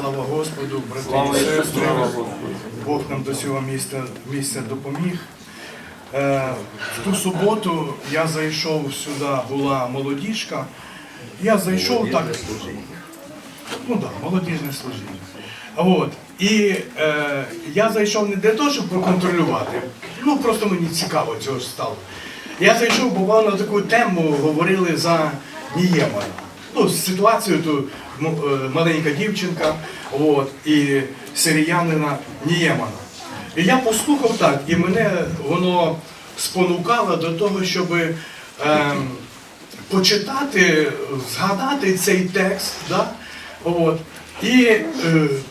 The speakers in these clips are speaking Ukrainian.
Слава Господу, брати Слава і сестри. Бог нам до цього місця, місця допоміг. Е, в ту суботу я зайшов сюди, була молодіжка. Я зайшов так. Ну так, да, молодіжне служіння. От. І е, я зайшов не для того, щоб проконтролювати. Ну просто мені цікаво цього стало. Я зайшов, бо на таку тему говорили за Ніємана. Ну, ситуацію ту маленька дівчинка, от, і сиріянина Ніємана. І я послухав так, і мене воно спонукало до того, щоб ем, почитати, згадати цей текст, да? От, і е,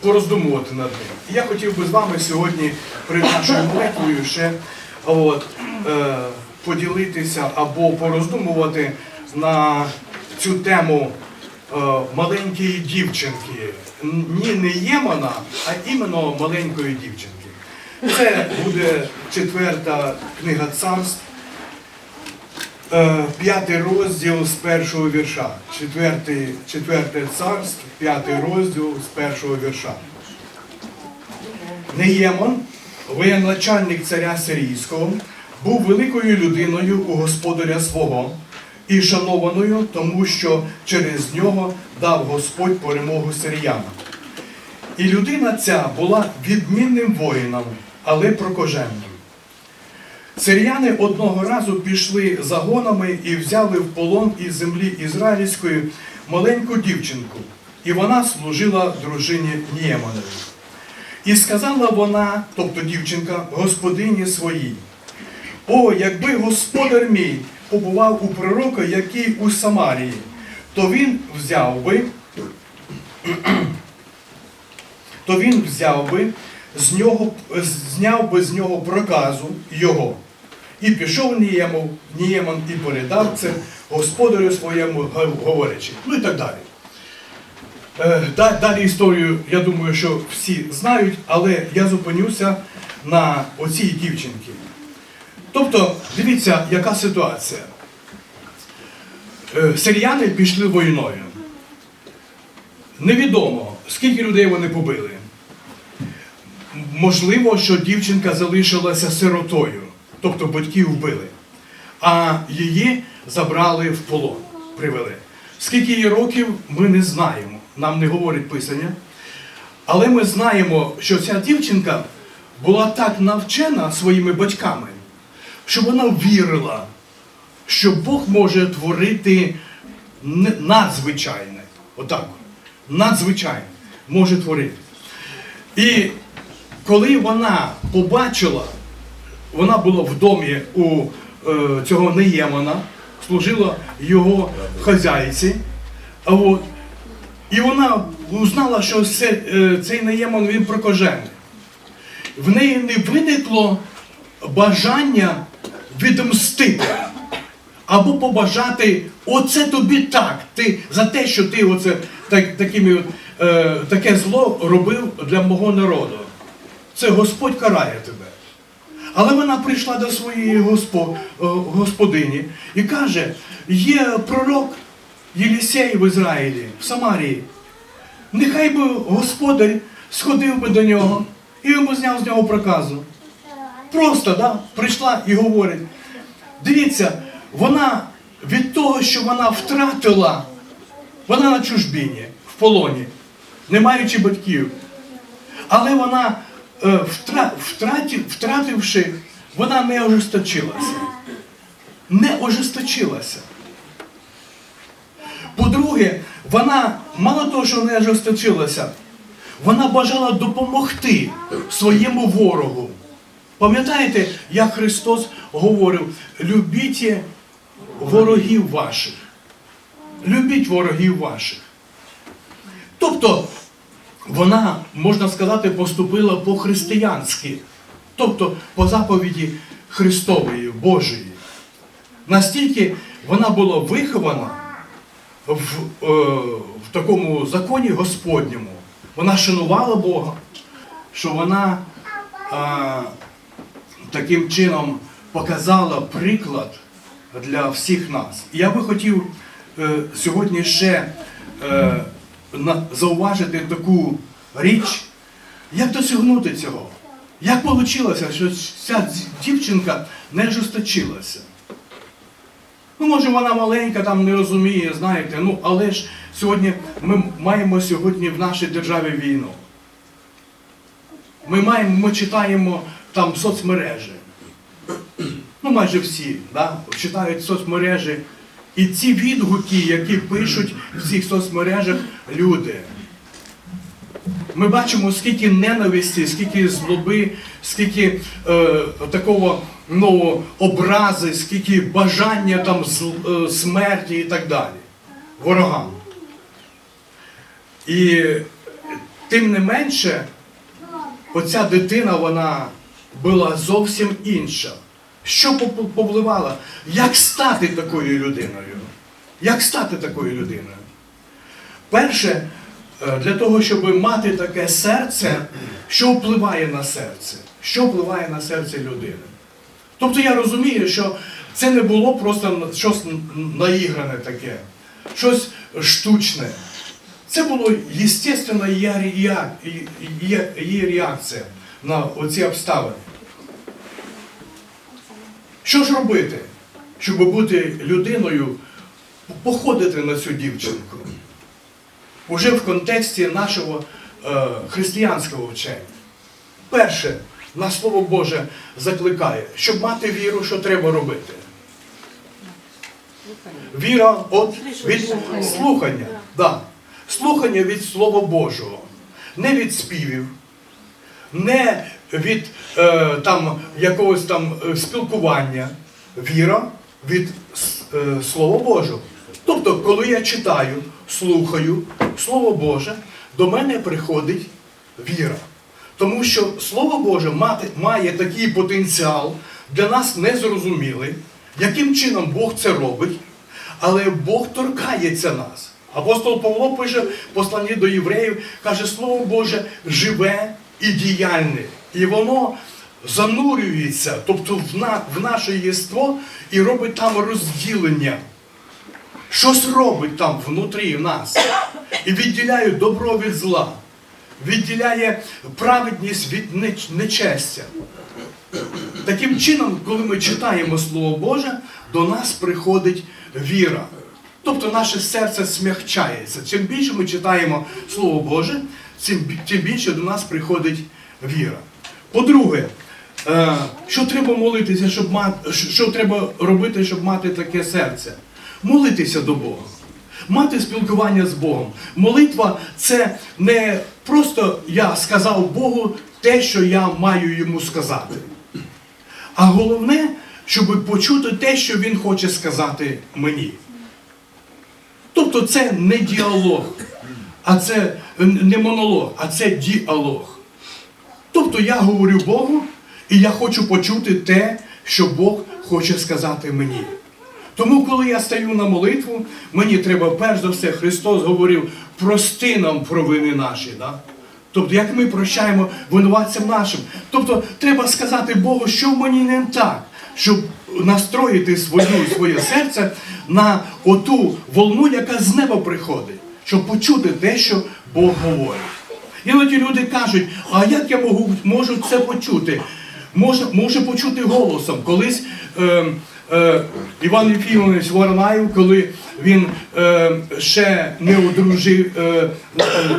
пороздумувати над ним. Я хотів би з вами сьогодні перед нашою молитвою ще от, е, поділитися або пороздумувати на цю тему е, маленької дівчинки. Ні не Ємана, а іменно маленької дівчинки. Це буде четверта книга царств, Е, п'ятий розділ з першого вірша. Четвертий, четверте царство, п'ятий розділ з першого вірша. Неємон, воєначальник царя Сирійського, був великою людиною у господаря свого і шанованою, тому що через нього дав Господь перемогу сиріянам. І людина ця була відмінним воїном, але прокоженним. Сиріяни одного разу пішли загонами і взяли в полон із землі ізраїльської маленьку дівчинку, і вона служила дружині Нієманові. І сказала вона, тобто дівчинка, господині своїй, о, якби господар мій побував у пророка, який у Самарії, то він взяв би, то він взяв би з нього, зняв би з нього проказу його. І пішов Ніємов, Нієман і передав це господарю своєму, говорячи. Ну і так далі. Е, Далі історію, я думаю, що всі знають, але я зупинюся на оцій дівчинці. Тобто, дивіться, яка ситуація. Е, Сиріяни пішли війною. Невідомо, скільки людей вони побили. Можливо, що дівчинка залишилася сиротою, тобто батьків вбили, а її забрали в полон, привели. Скільки їй років, ми не знаємо, нам не говорить писання. Але ми знаємо, що ця дівчинка була так навчена своїми батьками, що вона вірила, що Бог може творити надзвичайне. Отак. Надзвичайне може творити. І коли вона побачила, вона була в домі у е, цього Неємана, служила його хазяйці, а от, і вона узнала, що це, е, цей Неєман він прокажений. В неї не виникло бажання відмстити або побажати оце тобі так, ти за те, що ти оце так, такими, е, таке зло робив для мого народу. Це Господь карає тебе. Але вона прийшла до своєї госпо, е, господині і каже: є пророк Єлісей в Ізраїлі, в Самарії. Нехай би господар сходив би до нього і йому зняв з нього проказу. Просто да, прийшла і говорить: дивіться, вона від того, що вона втратила, вона на чужбіні, в полоні, не маючи батьків. Але вона, е, втра- втратив, втративши, вона не ожесточилася. Не ожесточилася. По-друге, вона мало того, що не ожесточилася, вона бажала допомогти своєму ворогу. Пам'ятаєте, як Христос говорив: любіть ворогів ваших. Любіть ворогів ваших. Тобто, вона, можна сказати, поступила по-християнськи, тобто по заповіді Христової, Божої. Настільки вона була вихована в, е, в такому законі Господньому. Вона шанувала Бога, що вона е, таким чином показала приклад для всіх нас. І я би хотів е, сьогодні ще е, зауважити таку річ. Як досягнути цього? Як вийшло, що ця дівчинка не жесточилася? Ну, може, вона маленька, там не розуміє, знаєте, ну, але ж сьогодні ми маємо сьогодні в нашій державі війну. Ми маємо, ми читаємо там соцмережі. Ну, майже всі, да, читають соцмережі. І ці відгуки, які пишуть в цих соцмережах люди. Ми бачимо, скільки ненависті, скільки злоби, скільки е, такого ну, образи, скільки бажання там зл- е, смерті і так далі. Ворогам. І тим не менше, оця дитина, вона була зовсім інша. Що повливало? Як стати такою людиною? Як стати такою людиною? Перше, е, для того, щоб мати таке серце, що впливає на серце? Що впливає на серце людини? Тобто я розумію, що це не було просто щось наігране таке, щось штучне. Це було її- її реакція на оці обставини. Що ж робити, щоб бути людиною, походити на цю дівчинку? Уже в контексті нашого е, християнського вчення. Перше, на Слово Боже закликає, щоб мати віру, що треба робити. Віра от від слухання. Да. Слухання від Слова Божого, не від співів, не від е, там, якогось там е, спілкування. Віра від е, Слова Божого. Тобто, коли я читаю, слухаю Слово Боже, до мене приходить віра. Тому що Слово Боже мати, має такий потенціал для нас незрозумілий, яким чином Бог це робить, але Бог торкається нас. Апостол Павло пише посланні до євреїв, каже, Слово Боже живе і діяльне. І воно занурюється, тобто в, на, в наше єство і робить там розділення. Щось робить там внутрі нас. І відділяє добро від зла, відділяє праведність від нечестя. Таким чином, коли ми читаємо Слово Боже, до нас приходить віра. Тобто наше серце смягчається. Чим більше ми читаємо Слово Боже, тим, більше до нас приходить віра. По-друге, е, що треба молитися, щоб мати, що треба робити, щоб мати таке серце? Молитися до Бога. Мати спілкування з Богом. Молитва це не просто я сказав Богу те, що я маю йому сказати. А головне, щоб почути те, що він хоче сказати мені. Тобто це не діалог, а це не монолог, а це діалог. Тобто я говорю Богу, і я хочу почути те, що Бог хоче сказати мені. Тому, коли я стаю на молитву, мені треба перш за все, Христос говорив, прости нам провини наші. Да? Тобто, як ми прощаємо винуватцям нашим. Тобто, треба сказати Богу, що в мені не так, щоб настроїти свою, своє серце на оту волну, яка з неба приходить, щоб почути те, що Бог говорить. Іноді люди кажуть, а як я можу, можу це почути? Може, може почути голосом. Колись е, е, Іван Єфімович Воронаєв, коли він е, ще не одружив, е, е,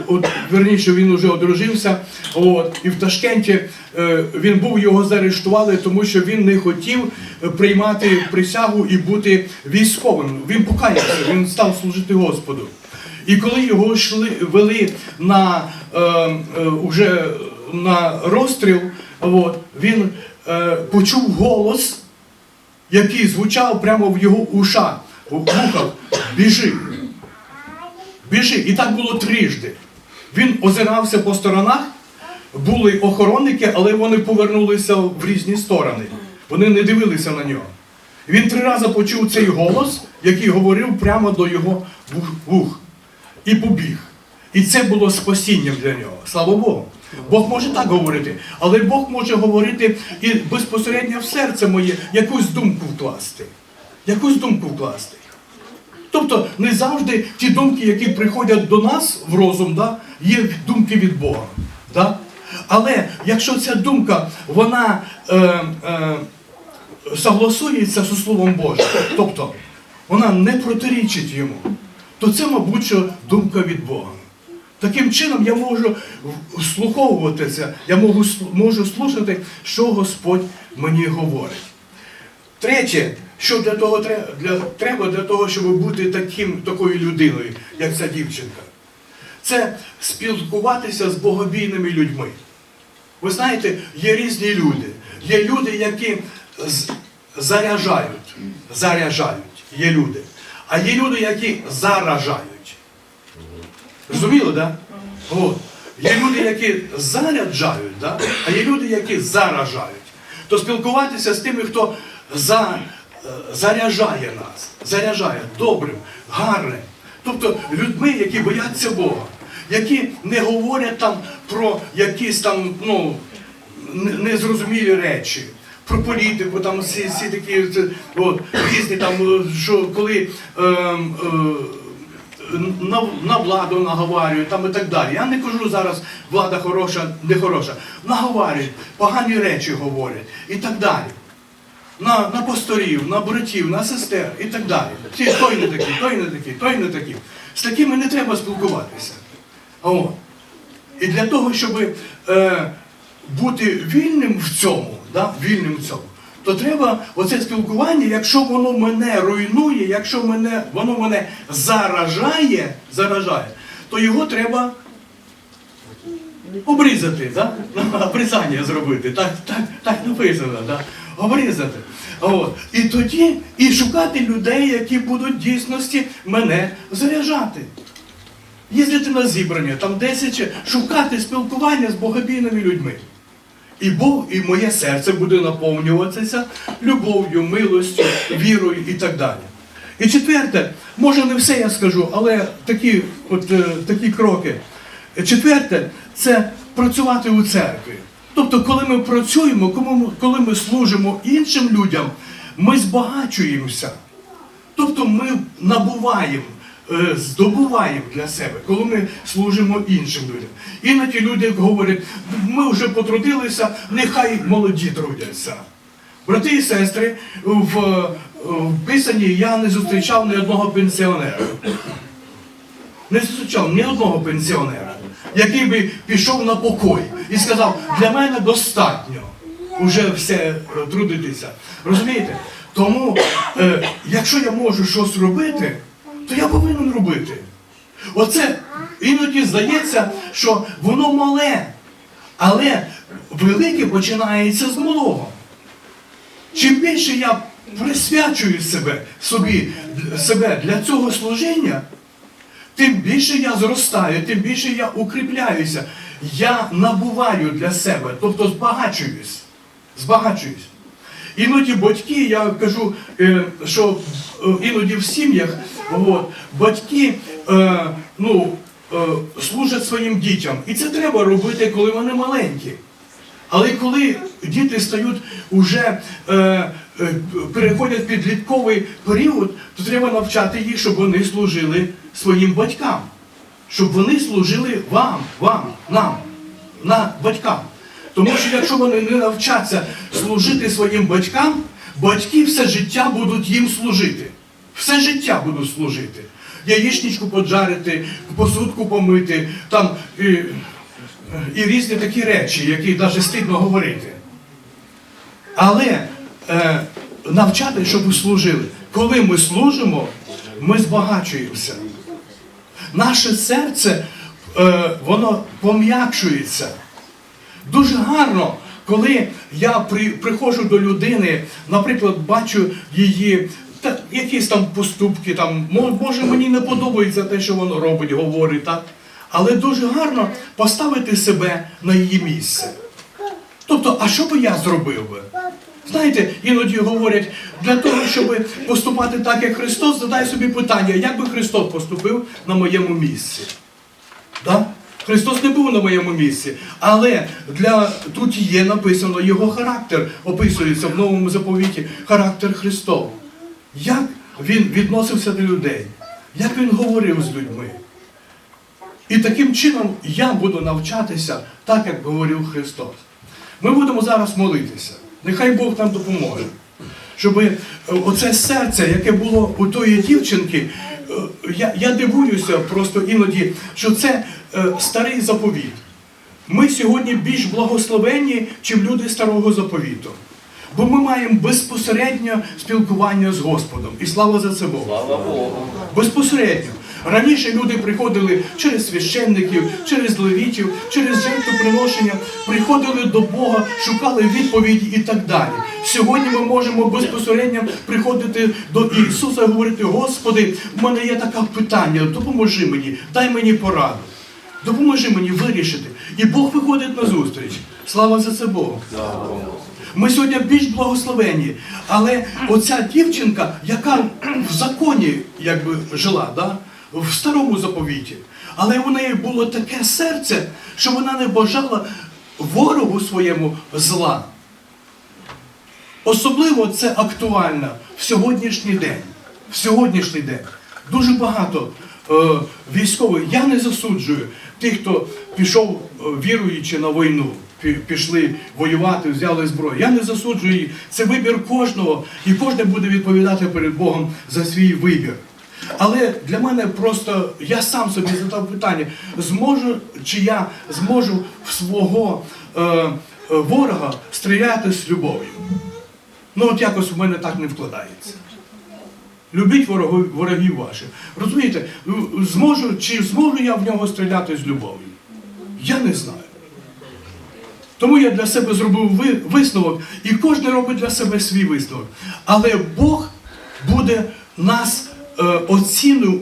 от, верніше він вже одружився, от, і в Ташкенті е, він був, його заарештували, тому що він не хотів е, приймати присягу і бути військовим. Він покаявся, він став служити Господу. І коли його йшли, вели на, е, е, уже на розстріл, от, він е, почув голос, який звучав прямо в його ушах, в вухах. Біжи. Біжи. І так було трижди. Він озирався по сторонах, були охоронники, але вони повернулися в різні сторони. Вони не дивилися на нього. Він три рази почув цей голос, який говорив прямо до його вух. І побіг. І це було спасінням для нього. Слава Богу. Бог може так говорити, але Бог може говорити і безпосередньо в серце моє якусь думку вкласти. Якусь думку вкласти. Тобто не завжди ті думки, які приходять до нас в розум, да, є думки від Бога. Да? Але якщо ця думка, вона е, е, согласується зі Словом Божим, тобто вона не протирічить йому, то це, мабуть, що думка від Бога. Таким чином я можу вслуховуватися, я можу, можу слухати, що Господь мені говорить. Третє, що для того для, треба для того, щоб бути таким, такою людиною, як ця дівчинка, це спілкуватися з богобійними людьми. Ви знаєте, є різні люди. Є люди, які заряджають, заряджають, є люди. А є люди, які заражають. Розуміло, так? Да? От. Є люди, які заряджають, да? а є люди, які заражають. То спілкуватися з тими, хто за, е, заряджає нас, заряджає добрим, гарним. Тобто людьми, які бояться Бога, які не говорять там про якісь там ну, незрозумілі речі. Про політику, там всі, всі такі от, різні там, е, що коли ем, е, на, на владу наговарюють там і так далі. Я не кажу зараз, влада хороша, не хороша. Наговарюють, погані речі говорять і так далі. На, на пасторів, на братів, на сестер і так далі. Ті, той не такий, той не такий, той не такий. З такими не треба спілкуватися. О. І для того, щоб е, бути вільним в цьому, да, вільним в цьому, то треба оце спілкування, якщо воно мене руйнує, якщо мене, воно мене заражає, заражає, то його треба обрізати, да? обрізання зробити. Так, так, так написано, да? обрізати. От. І тоді і шукати людей, які будуть в дійсності мене заряджати. Їздити на зібрання, там 10, шукати спілкування з богобійними людьми. І Бог, і моє серце буде наповнюватися любов'ю, милостю, вірою і так далі. І четверте, може не все я скажу, але такі, от, е, такі кроки. Четверте, це працювати у церкві. Тобто, коли ми працюємо, коли ми- служимо іншим людям, ми збагачуємося. Тобто ми набуваємо, здобуваємо для себе, коли ми служимо іншим людям. Іноді люди говорять, ми вже потрудилися, нехай молоді трудяться. Брати і сестри, в, е, в Писанні я не зустрічав ні одного пенсіонера. Не зустрічав ні одного пенсіонера, який би пішов на покой і сказав, для мене достатньо вже все е, трудитися. Розумієте? Тому, е, якщо я можу щось робити, то я повинен робити. Оце іноді здається, що воно мале, але велике починається з малого. Чим більше я присвячую себе, собі, себе для цього служіння, тим більше я зростаю, тим більше я укріпляюся. Я набуваю для себе, тобто збагачуюсь. Збагачуюсь. Іноді батьки, я кажу, е, що е, іноді в сім'ях от, батьки е, ну, служать своїм дітям. І це треба робити, коли вони маленькі. Але коли діти стають уже переходять підлітковий період, то треба навчати їх, щоб вони служили своїм батькам, щоб вони служили вам, вам, нам, на батькам. Тому що якщо вони не навчаться служити своїм батькам, батьки все життя будуть їм служити. Все життя будуть служити. Яєчничку поджарити, посудку помити, там і, і різні такі речі, які навіть стидно говорити. Але е, навчати, щоб служили. Коли ми служимо, ми збагачуємося. Наше серце, е, воно пом'якшується. Дуже гарно, коли я при, приходжу до людини, наприклад, бачу її та, якісь там поступки, там, може мені не подобається те, що воно робить, говорить, так? але дуже гарно поставити себе на її місце. Тобто, а що би я зробив би? Знаєте, іноді говорять, для того, щоб поступати так, як Христос, задай собі питання, як би Христос поступив на моєму місці. Да? Христос не був на моєму місці, але для, тут є написано його характер, описується в новому заповіті характер Христов. Як він відносився до людей, як він говорив з людьми. І таким чином я буду навчатися так, як говорив Христос. Ми будемо зараз молитися. Нехай Бог нам допоможе. Щоб е, оце серце, яке було у тої дівчинки, е, я, я дивуюся просто іноді, що це старий заповіт. Ми сьогодні більш благословенні, чим люди старого заповіту. Бо ми маємо безпосереднє спілкування з Господом. І слава за це Богу. Слава Богу. Безпосередньо. Раніше люди приходили через священників, через левітів, через жертвоприношення, приходили до Бога, шукали відповіді і так далі. Сьогодні ми можемо безпосередньо приходити до Ісуса і говорити: Господи, в мене є таке питання, допоможи мені, дай мені пораду. Допоможи мені вирішити. І Бог виходить на зустріч. Слава за це Богу. Ми сьогодні більш благословені. Але оця дівчинка, яка в законі якби жила, да? в старому заповіті, але у неї було таке серце, що вона не бажала ворогу своєму зла. Особливо це актуально в сьогоднішній день. В сьогоднішній день. Дуже багато військових. Я не засуджую тих, хто пішов е, віруючи на війну, пішли воювати, взяли зброю. Я не засуджую їх. Це вибір кожного, і кожен буде відповідати перед Богом за свій вибір. Але для мене просто я сам собі задав питання: зможу чи я зможу в свого е, е, ворога стріляти з любов'ю? Ну от якось в мене так не вкладається. Любіть ворогів, ворогів ваших. Розумієте, зможу, чи зможу я в нього стріляти з любов'ю? Я не знаю. Тому я для себе зробив ви- висновок, і кожен робить для себе свій висновок. Але Бог буде нас е,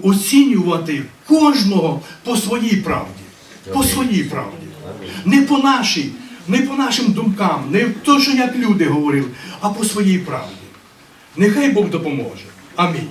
оцінювати кожного по своїй правді. По своїй правді. Не по нашій, не по нашим думкам, не то, що як люди говорили, а по своїй правді. Нехай Бог допоможе. Amém.